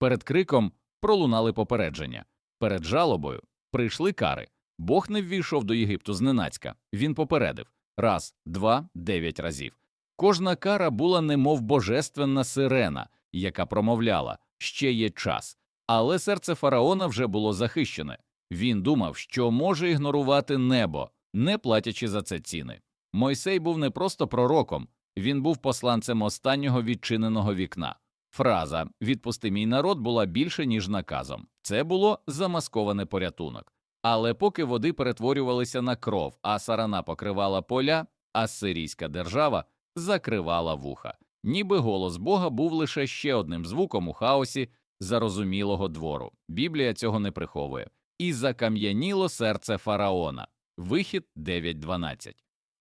Перед криком пролунали попередження, перед жалобою прийшли кари. Бог не ввійшов до Єгипту зненацька. Він попередив раз, два, дев'ять разів. Кожна кара була немов божественна сирена, яка промовляла ще є час. Але серце фараона вже було захищене. Він думав, що може ігнорувати небо, не платячи за це ціни. Мойсей був не просто пророком, він був посланцем останнього відчиненого вікна. Фраза Відпусти мій народ була більше, ніж наказом. Це було замасковане порятунок. Але поки води перетворювалися на кров, а сарана покривала поля, ассирійська держава закривала вуха. Ніби голос Бога був лише ще одним звуком у хаосі зарозумілого двору. Біблія цього не приховує. І закам'яніло серце фараона. Вихід 9.12.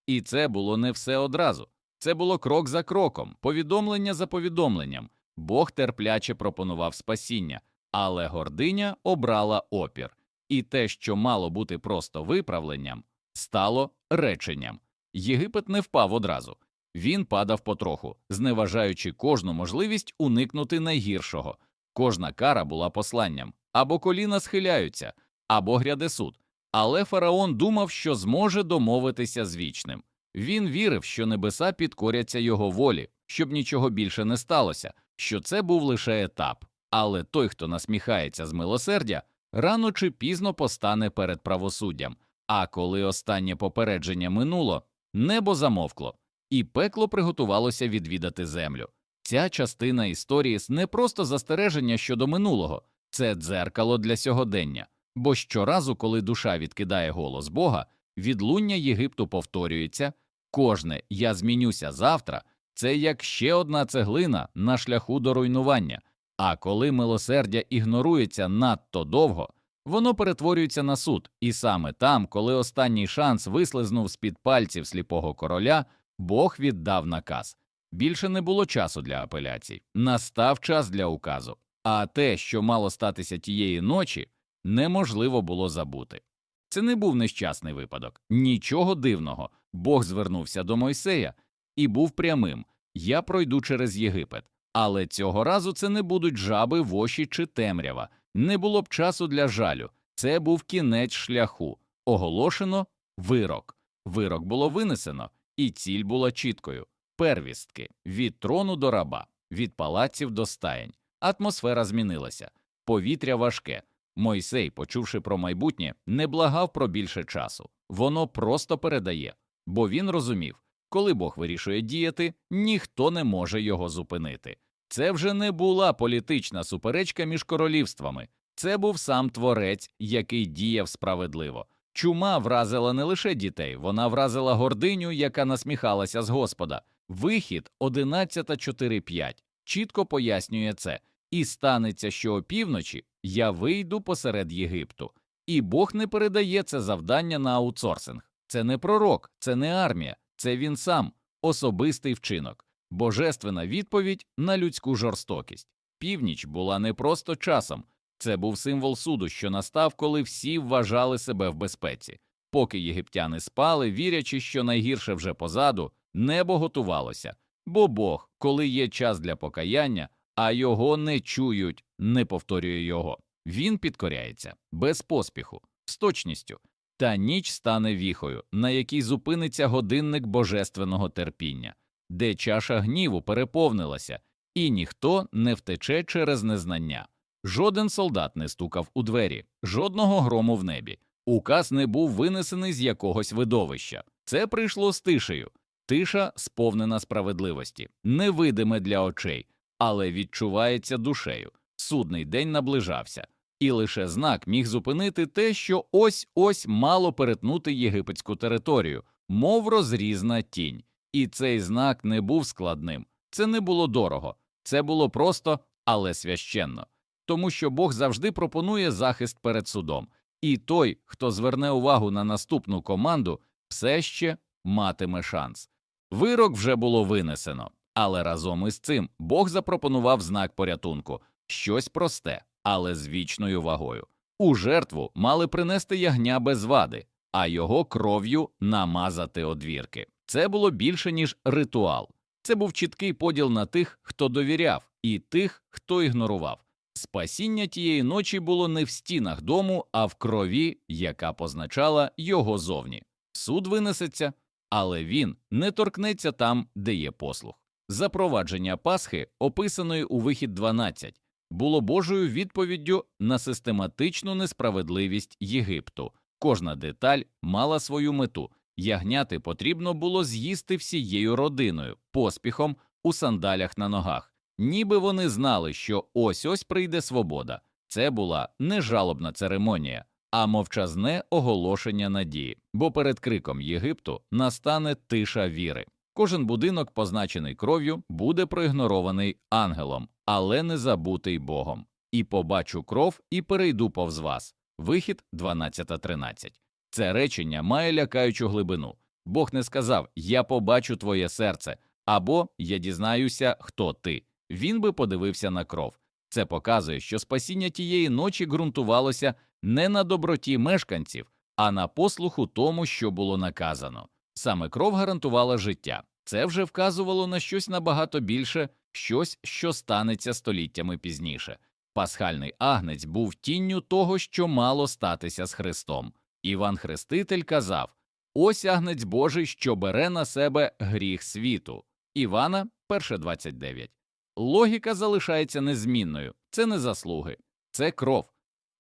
І це було не все одразу. Це було крок за кроком, повідомлення за повідомленням. Бог терпляче пропонував спасіння, але гординя обрала опір, і те, що мало бути просто виправленням, стало реченням. Єгипет не впав одразу. Він падав потроху, зневажаючи кожну можливість уникнути найгіршого. Кожна кара була посланням або коліна схиляються, або гряде суд. Але фараон думав, що зможе домовитися з вічним. Він вірив, що небеса підкоряться його волі, щоб нічого більше не сталося, що це був лише етап. Але той, хто насміхається з милосердя, рано чи пізно постане перед правосуддям. А коли останнє попередження минуло, небо замовкло, і пекло приготувалося відвідати землю. Ця частина історії не просто застереження щодо минулого, це дзеркало для сьогодення. Бо щоразу, коли душа відкидає голос Бога, відлуння Єгипту повторюється кожне я змінюся завтра це як ще одна цеглина на шляху до руйнування. А коли милосердя ігнорується надто довго, воно перетворюється на суд, і саме там, коли останній шанс вислизнув з під пальців сліпого короля, Бог віддав наказ. Більше не було часу для апеляцій, настав час для указу. А те, що мало статися тієї ночі, неможливо було забути. Це не був нещасний випадок, нічого дивного. Бог звернувся до Мойсея і був прямим Я пройду через Єгипет. Але цього разу це не будуть жаби, воші чи темрява, не було б часу для жалю. Це був кінець шляху. Оголошено вирок. Вирок було винесено, і ціль була чіткою первістки від трону до раба, від палаців до стаєнь. Атмосфера змінилася, повітря важке. Мойсей, почувши про майбутнє, не благав про більше часу. Воно просто передає, бо він розумів, коли Бог вирішує діяти, ніхто не може його зупинити. Це вже не була політична суперечка між королівствами, це був сам творець, який діяв справедливо. Чума вразила не лише дітей, вона вразила гординю, яка насміхалася з Господа. Вихід 11.4.5 чітко пояснює це, і станеться, що опівночі я вийду посеред Єгипту, і Бог не передає це завдання на аутсорсинг. Це не пророк, це не армія, це він сам, особистий вчинок, божественна відповідь на людську жорстокість. Північ була не просто часом, це був символ суду, що настав, коли всі вважали себе в безпеці. Поки єгиптяни спали, вірячи, що найгірше вже позаду, небо готувалося, бо Бог, коли є час для покаяння, а його не чують, не повторює його. Він підкоряється без поспіху, з точністю, та ніч стане віхою, на якій зупиниться годинник божественного терпіння, де чаша гніву переповнилася, і ніхто не втече через незнання. Жоден солдат не стукав у двері, жодного грому в небі. Указ не був винесений з якогось видовища. Це прийшло з тишею. Тиша сповнена справедливості, невидиме для очей, але відчувається душею. Судний день наближався, і лише знак міг зупинити те, що ось ось мало перетнути єгипетську територію, мов розрізна тінь. І цей знак не був складним. Це не було дорого, це було просто, але священно, тому що Бог завжди пропонує захист перед судом, і той, хто зверне увагу на наступну команду, все ще матиме шанс. Вирок вже було винесено, але разом із цим Бог запропонував знак порятунку щось просте, але з вічною вагою. У жертву мали принести ягня без вади, а його кров'ю намазати одвірки. Це було більше, ніж ритуал. Це був чіткий поділ на тих, хто довіряв, і тих, хто ігнорував. Спасіння тієї ночі було не в стінах дому, а в крові, яка позначала його зовні. Суд винесеться, але він не торкнеться там, де є послух. Запровадження Пасхи, описаної у вихід 12, було Божою відповіддю на систематичну несправедливість Єгипту. Кожна деталь мала свою мету. Ягняти потрібно було з'їсти всією родиною, поспіхом у сандалях на ногах, ніби вони знали, що ось ось прийде свобода. Це була не жалобна церемонія, а мовчазне оголошення надії, бо перед криком Єгипту настане тиша віри. Кожен будинок, позначений кров'ю, буде проігнорований ангелом, але не забутий Богом. І побачу кров, і перейду повз вас. Вихід 12.13. Це речення має лякаючу глибину. Бог не сказав Я побачу твоє серце або Я дізнаюся, хто ти. Він би подивився на кров. Це показує, що спасіння тієї ночі ґрунтувалося не на доброті мешканців, а на послуху тому, що було наказано. Саме кров гарантувала життя. Це вже вказувало на щось набагато більше, щось, що станеться століттями пізніше. Пасхальний агнець був тінню того, що мало статися з Христом. Іван Хреститель казав Ось агнець Божий, що бере на себе гріх світу. Івана 1.29. Логіка залишається незмінною це не заслуги, це кров.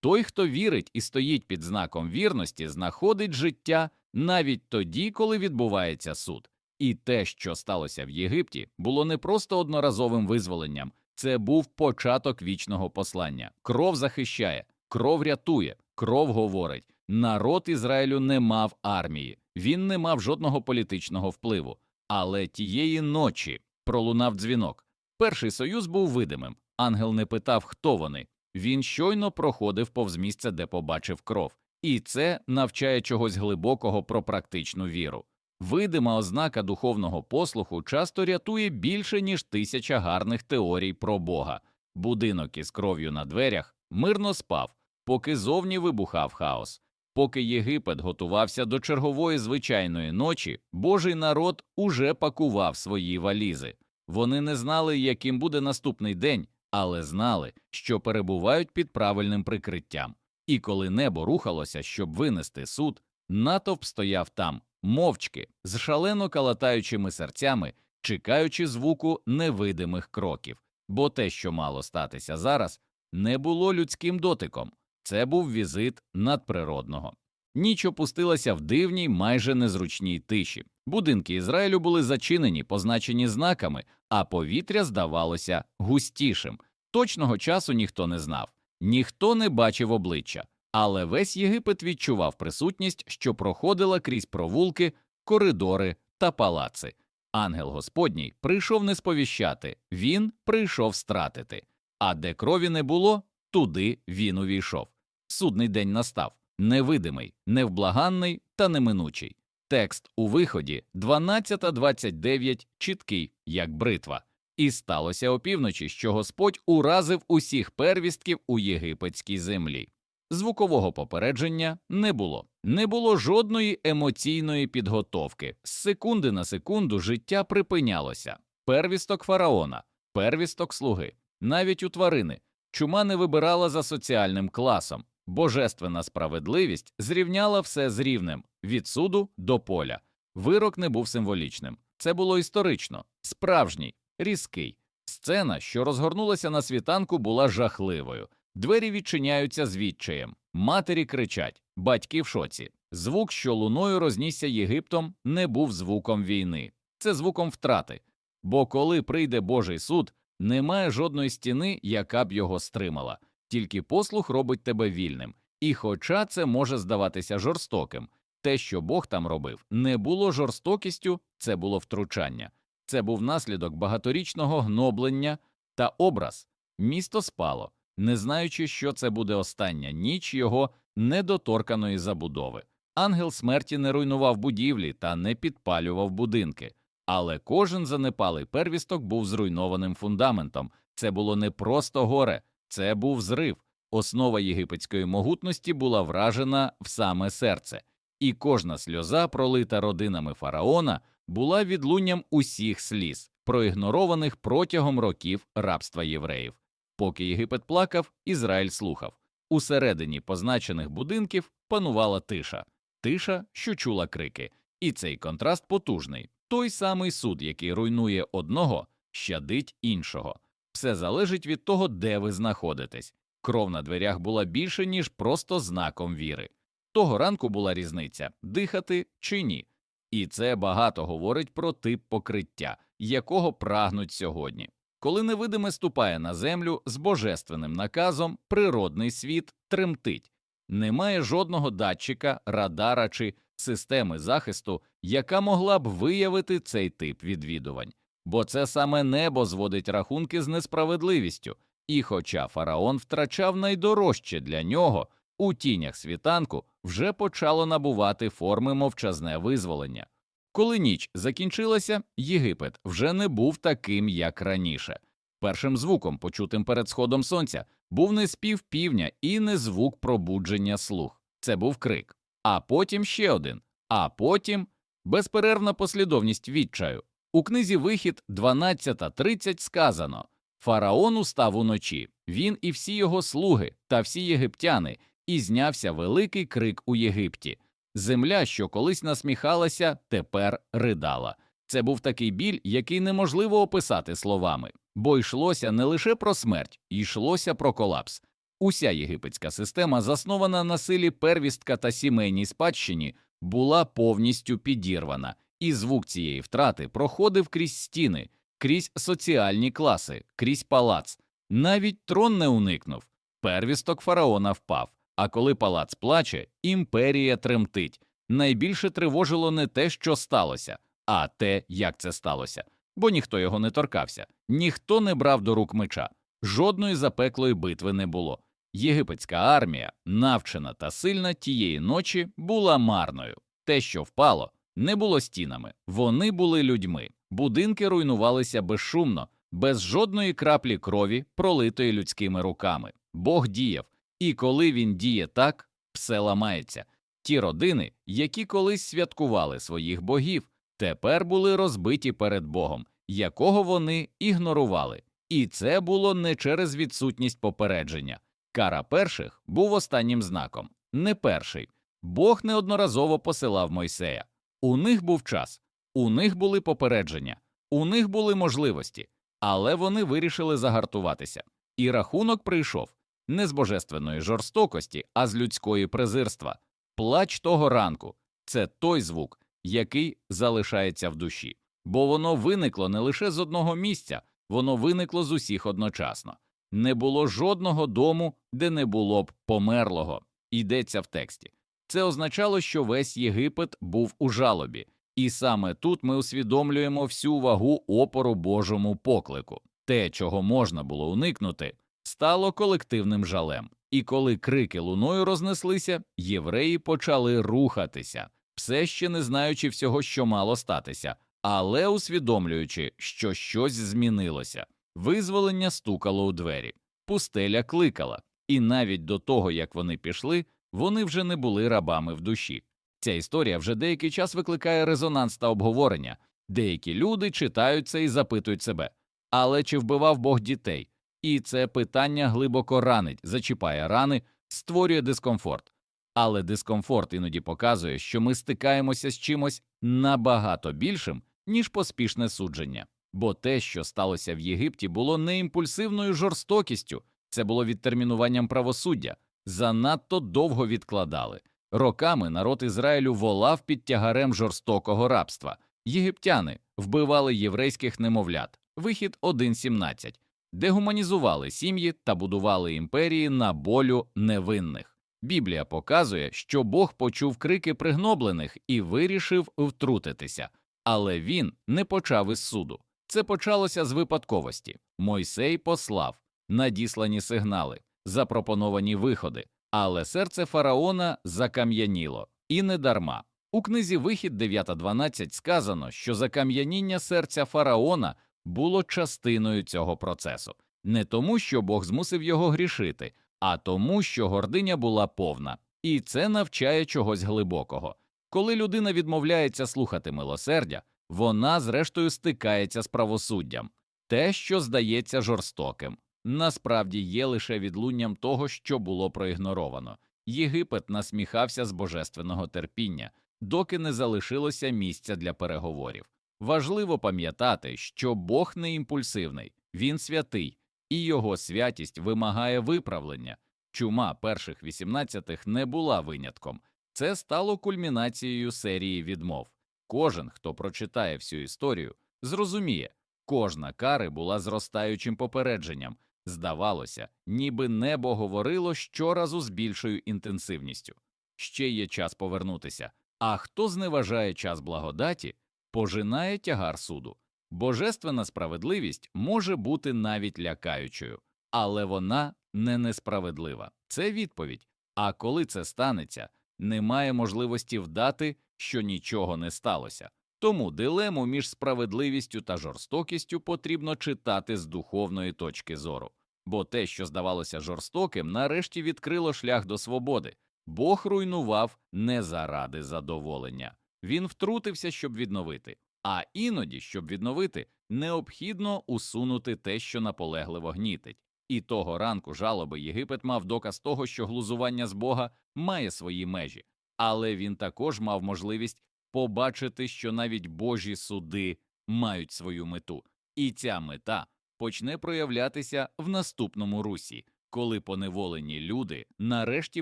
Той, хто вірить і стоїть під знаком вірності, знаходить життя навіть тоді, коли відбувається суд. І те, що сталося в Єгипті, було не просто одноразовим визволенням, це був початок вічного послання. Кров захищає, кров рятує, кров говорить. Народ Ізраїлю не мав армії, він не мав жодного політичного впливу. Але тієї ночі пролунав дзвінок. Перший союз був видимим. Ангел не питав, хто вони. Він щойно проходив повз місце, де побачив кров, і це навчає чогось глибокого про практичну віру. Видима ознака духовного послуху часто рятує більше, ніж тисяча гарних теорій про Бога. Будинок із кров'ю на дверях мирно спав, поки зовні вибухав хаос. Поки Єгипет готувався до чергової звичайної ночі, Божий народ уже пакував свої валізи. Вони не знали, яким буде наступний день, але знали, що перебувають під правильним прикриттям. І коли небо рухалося, щоб винести суд, натовп стояв там, мовчки, з шалено калатаючими серцями, чекаючи звуку невидимих кроків. Бо те, що мало статися зараз, не було людським дотиком. Це був візит надприродного. Ніч опустилася в дивній, майже незручній тиші. Будинки Ізраїлю були зачинені, позначені знаками, а повітря здавалося густішим. Точного часу ніхто не знав, ніхто не бачив обличчя, але весь Єгипет відчував присутність, що проходила крізь провулки, коридори та палаци. Ангел Господній прийшов не сповіщати, він прийшов стратити. А де крові не було, туди він увійшов. Судний день настав невидимий, невблаганний та неминучий. Текст у виході 12.29 чіткий, як бритва. І сталося опівночі, що Господь уразив усіх первістків у єгипетській землі. Звукового попередження не було, не було жодної емоційної підготовки. З секунди на секунду життя припинялося. Первісток фараона, первісток слуги, навіть у тварини. Чума не вибирала за соціальним класом. Божественна справедливість зрівняла все з рівнем від суду до поля. Вирок не був символічним. Це було історично, справжній, різкий. Сцена, що розгорнулася на світанку, була жахливою. Двері відчиняються з відчаєм, матері кричать, батьки в шоці. Звук, що луною рознісся Єгиптом, не був звуком війни, це звуком втрати. Бо коли прийде Божий суд, немає жодної стіни, яка б його стримала, тільки послух робить тебе вільним. І хоча це може здаватися жорстоким, те, що Бог там робив, не було жорстокістю, це було втручання, це був наслідок багаторічного гноблення та образ. Місто спало, не знаючи, що це буде остання ніч його недоторканої забудови. Ангел смерті не руйнував будівлі та не підпалював будинки, але кожен занепалий первісток був зруйнованим фундаментом. Це було не просто горе, це був зрив. Основа єгипетської могутності була вражена в саме серце, і кожна сльоза, пролита родинами фараона, була відлунням усіх сліз, проігнорованих протягом років рабства євреїв. Поки Єгипет плакав, Ізраїль слухав. Усередині позначених будинків панувала тиша, тиша, що чула крики. І цей контраст потужний. Той самий суд, який руйнує одного, щадить іншого. Все залежить від того, де ви знаходитесь. Кров на дверях була більше, ніж просто знаком віри. Того ранку була різниця дихати чи ні. І це багато говорить про тип покриття, якого прагнуть сьогодні. Коли невидиме ступає на землю з божественним наказом, природний світ тремтить. Немає жодного датчика, радара чи системи захисту, яка могла б виявити цей тип відвідувань, бо це саме небо зводить рахунки з несправедливістю, і хоча фараон втрачав найдорожче для нього, у тінях світанку вже почало набувати форми мовчазне визволення. Коли ніч закінчилася, Єгипет вже не був таким, як раніше. Першим звуком, почутим перед сходом сонця, був не спів півня і не звук пробудження слух. Це був крик. А потім ще один. А потім безперервна послідовність відчаю. У книзі Вихід 12.30 сказано Фараон устав уночі, він і всі його слуги та всі єгиптяни, і знявся великий крик у Єгипті. Земля, що колись насміхалася, тепер ридала. Це був такий біль, який неможливо описати словами, бо йшлося не лише про смерть, йшлося про колапс. Уся єгипетська система, заснована на силі первістка та сімейній спадщині, була повністю підірвана, і звук цієї втрати проходив крізь стіни, крізь соціальні класи, крізь палац. Навіть трон не уникнув. Первісток фараона впав. А коли палац плаче, імперія тремтить. Найбільше тривожило не те, що сталося, а те, як це сталося. Бо ніхто його не торкався, ніхто не брав до рук меча, жодної запеклої битви не було. Єгипетська армія, навчена та сильна тієї ночі, була марною. Те, що впало, не було стінами, вони були людьми. Будинки руйнувалися безшумно, без жодної краплі крові, пролитої людськими руками. Бог діяв. І коли він діє так, все ламається. Ті родини, які колись святкували своїх богів, тепер були розбиті перед Богом, якого вони ігнорували. І це було не через відсутність попередження. Кара перших був останнім знаком, не перший. Бог неодноразово посилав Мойсея. У них був час, у них були попередження, у них були можливості, але вони вирішили загартуватися. І рахунок прийшов не з божественної жорстокості, а з людської презирства. Плач того ранку це той звук, який залишається в душі, бо воно виникло не лише з одного місця, воно виникло з усіх одночасно. Не було жодного дому, де не було б померлого. Йдеться в тексті. Це означало, що весь Єгипет був у жалобі, і саме тут ми усвідомлюємо всю вагу опору Божому поклику. Те, чого можна було уникнути, стало колективним жалем. І коли крики луною рознеслися, євреї почали рухатися, все ще не знаючи всього, що мало статися, але усвідомлюючи, що щось змінилося. Визволення стукало у двері, пустеля кликала, і навіть до того, як вони пішли, вони вже не були рабами в душі. Ця історія вже деякий час викликає резонанс та обговорення. Деякі люди читають це і запитують себе але чи вбивав Бог дітей? І це питання глибоко ранить, зачіпає рани, створює дискомфорт. Але дискомфорт іноді показує, що ми стикаємося з чимось набагато більшим, ніж поспішне судження. Бо те, що сталося в Єгипті, було не імпульсивною жорстокістю, це було відтермінуванням правосуддя, занадто довго відкладали. Роками народ Ізраїлю волав під тягарем жорстокого рабства. Єгиптяни вбивали єврейських немовлят. Вихід 1.17. дегуманізували сім'ї та будували імперії на болю невинних. Біблія показує, що Бог почув крики пригноблених і вирішив втрутитися, але він не почав із суду. Це почалося з випадковості. Мойсей послав надіслані сигнали, запропоновані виходи, але серце фараона закам'яніло і не дарма. У книзі Вихід 9.12 сказано, що закам'яніння серця фараона було частиною цього процесу, не тому, що Бог змусив його грішити, а тому, що гординя була повна, і це навчає чогось глибокого. Коли людина відмовляється слухати милосердя, вона, зрештою, стикається з правосуддям, те, що здається жорстоким, насправді є лише відлунням того, що було проігноровано. Єгипет насміхався з божественного терпіння, доки не залишилося місця для переговорів. Важливо пам'ятати, що Бог не імпульсивний, він святий, і його святість вимагає виправлення. Чума перших 18-х не була винятком. Це стало кульмінацією серії відмов. Кожен, хто прочитає всю історію, зрозуміє, кожна кари була зростаючим попередженням. Здавалося, ніби небо говорило щоразу з більшою інтенсивністю. Ще є час повернутися. А хто зневажає час благодаті, пожинає тягар суду. Божественна справедливість може бути навіть лякаючою, але вона не несправедлива. Це відповідь. А коли це станеться, немає можливості вдати, що нічого не сталося. Тому дилему між справедливістю та жорстокістю потрібно читати з духовної точки зору, бо те, що здавалося жорстоким, нарешті відкрило шлях до свободи. Бог руйнував не заради задоволення. Він втрутився, щоб відновити. А іноді, щоб відновити, необхідно усунути те, що наполегливо гнітить. І того ранку жалоби Єгипет мав доказ того, що глузування з Бога має свої межі, але він також мав можливість побачити, що навіть Божі суди мають свою мету, і ця мета почне проявлятися в наступному русі, коли поневолені люди нарешті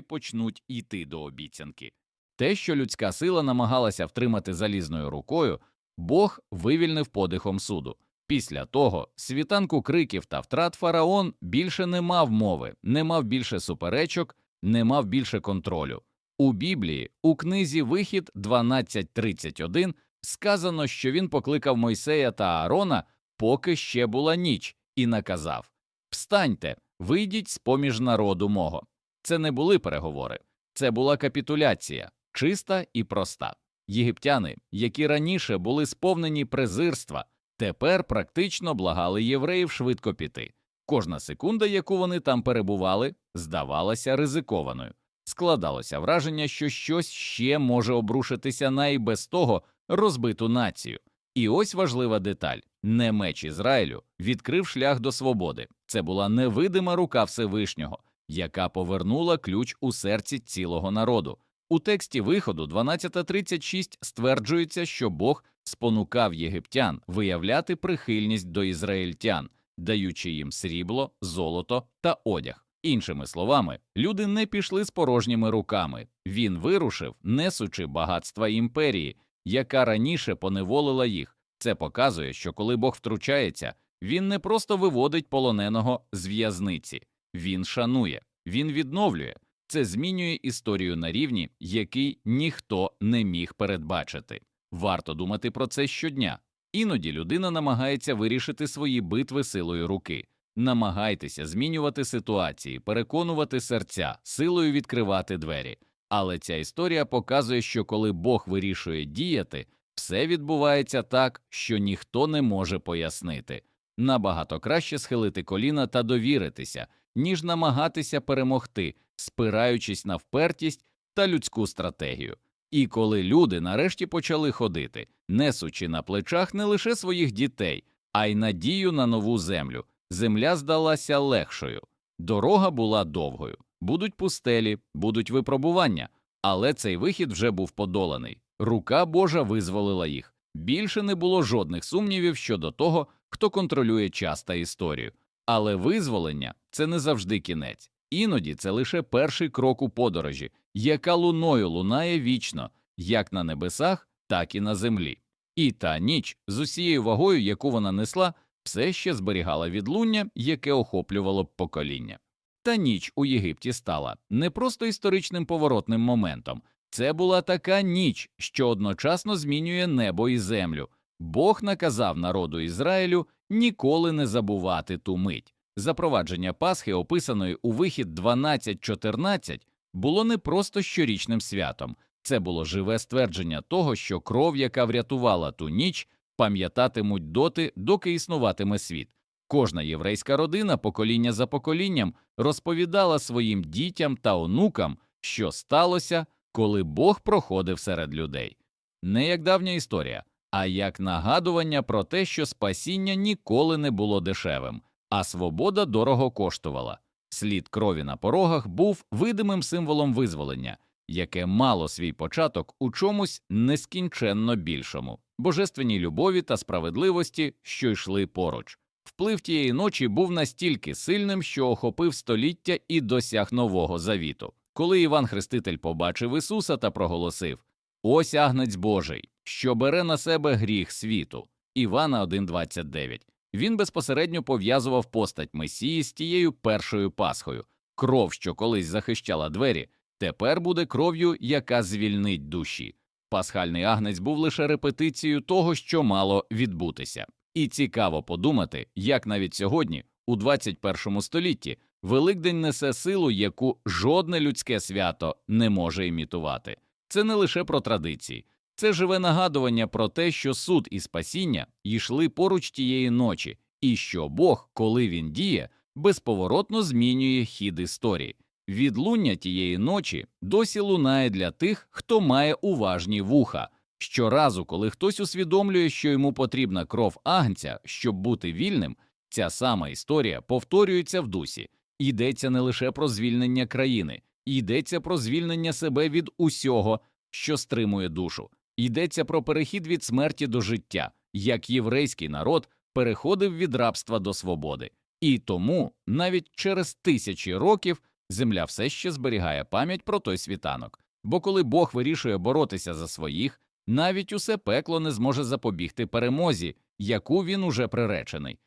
почнуть іти до обіцянки. Те, що людська сила намагалася втримати залізною рукою, Бог вивільнив подихом суду. Після того світанку криків та втрат фараон більше не мав мови, не мав більше суперечок, не мав більше контролю. У Біблії, у книзі Вихід 12.31 сказано, що він покликав Мойсея та Аарона, поки ще була ніч, і наказав Встаньте, вийдіть з поміж народу мого. Це не були переговори, це була капітуляція, чиста і проста. Єгиптяни, які раніше були сповнені презирства, тепер практично благали євреїв швидко піти. Кожна секунда, яку вони там перебували, здавалася ризикованою. Складалося враження, що щось ще може обрушитися на і без того розбиту націю. І ось важлива деталь не меч Ізраїлю відкрив шлях до свободи. Це була невидима рука Всевишнього, яка повернула ключ у серці цілого народу. У тексті виходу 12.36 стверджується, що Бог спонукав єгиптян виявляти прихильність до ізраїльтян, даючи їм срібло, золото та одяг. Іншими словами, люди не пішли з порожніми руками. Він вирушив, несучи багатства імперії, яка раніше поневолила їх. Це показує, що коли Бог втручається, він не просто виводить полоненого з в'язниці, він шанує, він відновлює. Це змінює історію на рівні, який ніхто не міг передбачити. Варто думати про це щодня. Іноді людина намагається вирішити свої битви силою руки. Намагайтеся змінювати ситуації, переконувати серця, силою відкривати двері. Але ця історія показує, що коли Бог вирішує діяти, все відбувається так, що ніхто не може пояснити. Набагато краще схилити коліна та довіритися, ніж намагатися перемогти, спираючись на впертість та людську стратегію. І коли люди нарешті почали ходити, несучи на плечах не лише своїх дітей, а й надію на нову землю, земля здалася легшою. Дорога була довгою, будуть пустелі, будуть випробування, але цей вихід вже був подоланий. Рука Божа визволила їх. Більше не було жодних сумнівів щодо того, хто контролює час та історію. Але визволення це не завжди кінець. Іноді це лише перший крок у подорожі, яка луною лунає вічно, як на небесах, так і на землі. І та ніч з усією вагою, яку вона несла, все ще зберігала відлуння, яке охоплювало покоління. Та ніч у Єгипті стала не просто історичним поворотним моментом, це була така ніч, що одночасно змінює небо і землю. Бог наказав народу Ізраїлю ніколи не забувати ту мить. Запровадження Пасхи, описаної у вихід 12.14, було не просто щорічним святом, це було живе ствердження того, що кров, яка врятувала ту ніч, пам'ятатимуть доти, доки існуватиме світ. Кожна єврейська родина, покоління за поколінням, розповідала своїм дітям та онукам, що сталося, коли Бог проходив серед людей. Не як давня історія, а як нагадування про те, що спасіння ніколи не було дешевим. А свобода дорого коштувала. Слід крові на порогах був видимим символом визволення, яке мало свій початок у чомусь нескінченно більшому божественній любові та справедливості, що йшли поруч. Вплив тієї ночі був настільки сильним, що охопив століття і досяг нового завіту. Коли Іван Хреститель побачив Ісуса та проголосив Ось агнець Божий, що бере на себе гріх світу. Івана 1.29. Він безпосередньо пов'язував постать Месії з тією першою Пасхою. Кров, що колись захищала двері, тепер буде кров'ю, яка звільнить душі. Пасхальний агнець був лише репетицією того, що мало відбутися. І цікаво подумати, як навіть сьогодні, у 21 столітті, Великдень несе силу, яку жодне людське свято не може імітувати. Це не лише про традиції, це живе нагадування про те, що суд і спасіння йшли поруч тієї ночі, і що Бог, коли він діє, безповоротно змінює хід історії. Відлуння тієї ночі досі лунає для тих, хто має уважні вуха. Щоразу, коли хтось усвідомлює, що йому потрібна кров агнця, щоб бути вільним, ця сама історія повторюється в дусі. Йдеться не лише про звільнення країни, йдеться про звільнення себе від усього, що стримує душу. Йдеться про перехід від смерті до життя, як єврейський народ переходив від рабства до свободи. І тому навіть через тисячі років земля все ще зберігає пам'ять про той світанок. Бо коли Бог вирішує боротися за своїх, навіть усе пекло не зможе запобігти перемозі, яку він уже приречений.